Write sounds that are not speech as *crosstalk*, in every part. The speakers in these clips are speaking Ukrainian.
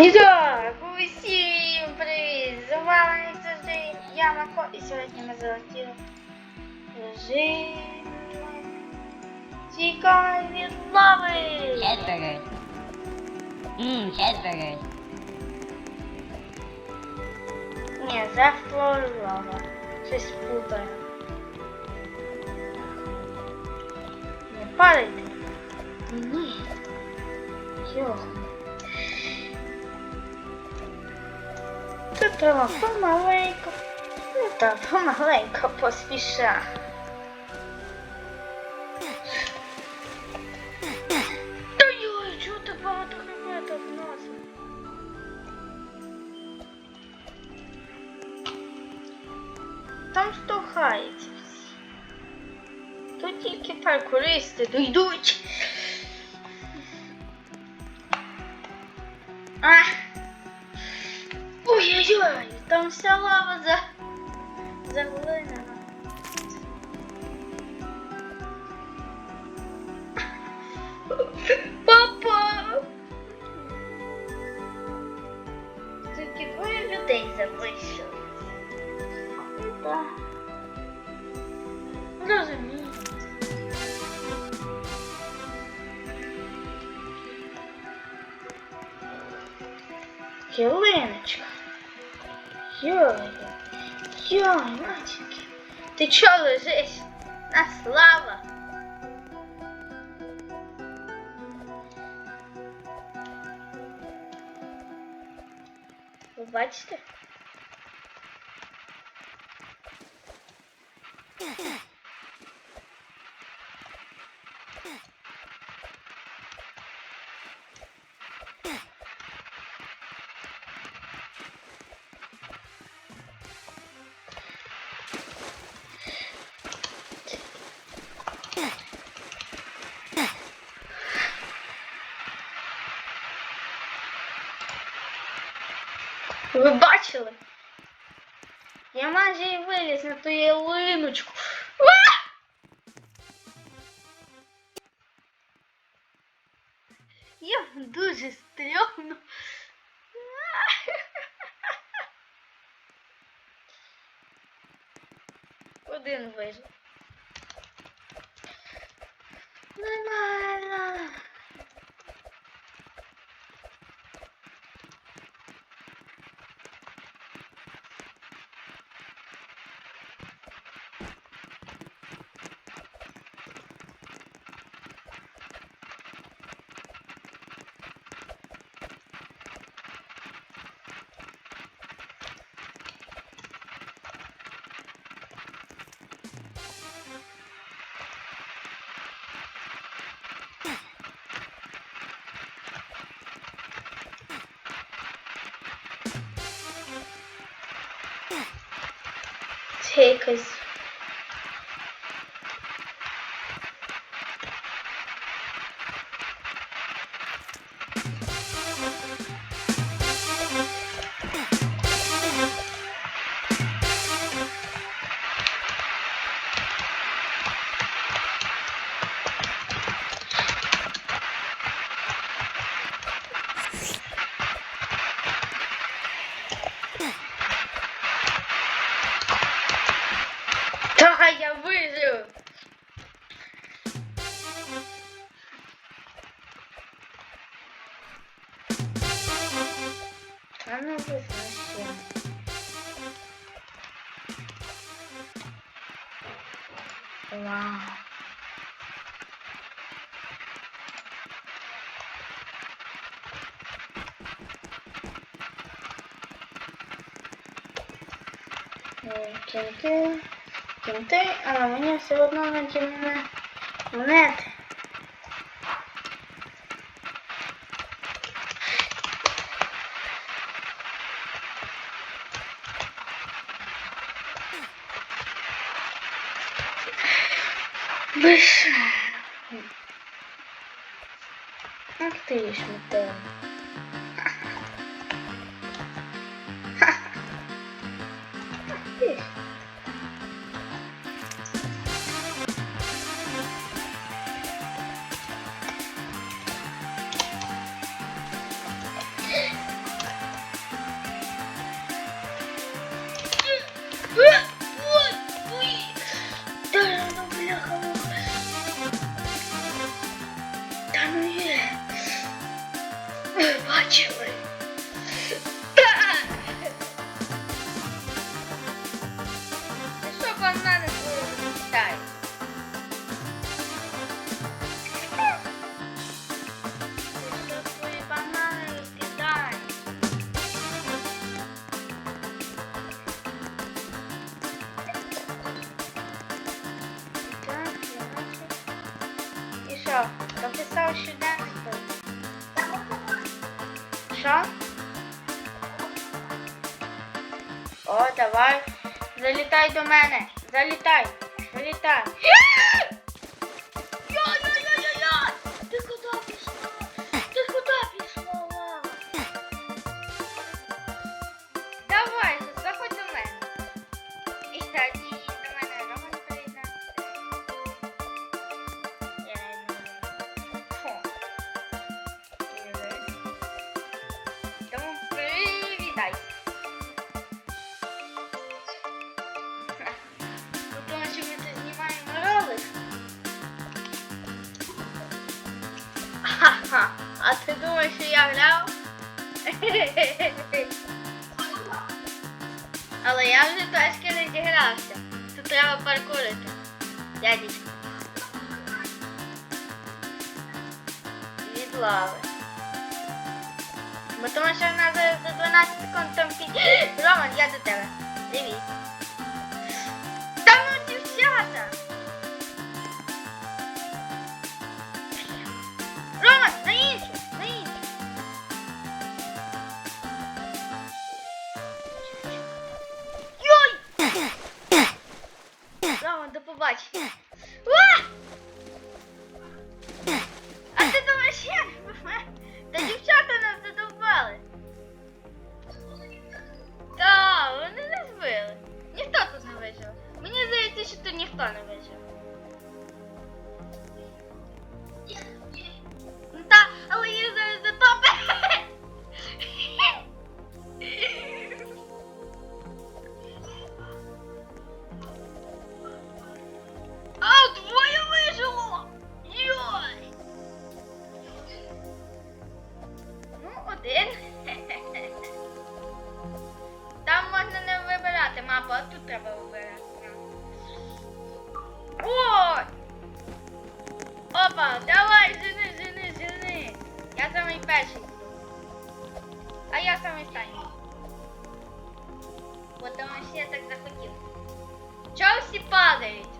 І так, усім привіт! З вами як завжди я Мако, і сьогодні ми залетіли режим Тікай від лави! Cheeseburgers. Mmm, cheeseburgers. Ні, це флор лава. Щось путаю. Не падайте. Ні. Йох. Тут треба помаленьку. Ну так, помаленьку поспіша. Ой-ой, чого так багато хребетів вносить? Там штовхається. Тут тільки паркуристи дойдуть. А! Ой-ой-ой, там вся лава за... заглинена. Папа! Тільки двоє людей залишилось. Так. Розумію. Ялиночка. Йой, йо, матінки. Ти чо лежиш? На слава. Ви бачите? Ви бачили? Я майже і виліз на ту ялиночку. Я дуже стрьомно. *laughs* Один вижив. secas. Ну вижив ще. Вау. Кінти, кінти, але мені все одно надімне монети. Биш. Ах ти ж метелик. О, давай. Залітай до мене. Залітай. Залітай. *laughs* อยู่แล้ว Але я вже трошки не зігрався. Тут треба паркурити. Дядечка. Від лави. Бо тому що в нас за 12 секунд там під... *gasps* Роман, я до тебе. Дивіться. Роман, до побачення. А! а ти думаєш, ще? Та дівчата нас задовбали. Та, вони не збили. Ніхто тут не вижив. Мені здається, що тут ніхто не вижив. дураками станем. Вот он все так захотел. Чего все падаете?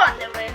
on the way.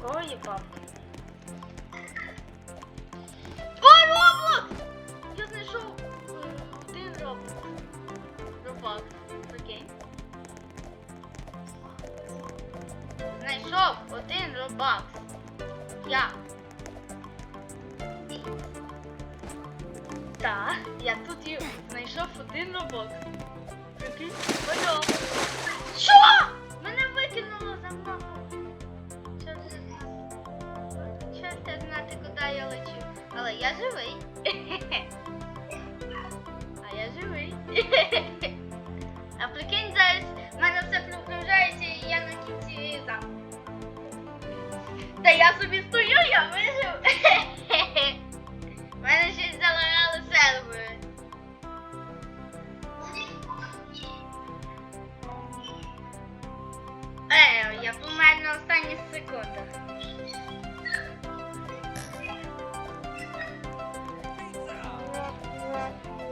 Проїбав. О, роблок! Я знайшов е, один роблок. Роблокс. Окей. Знайшов один робак. Я. Так, я тут знайшов один робок. Прикинь,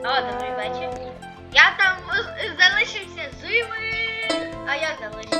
Ну, Ладно, вечір. Я там е, залишився зими, а я залишився.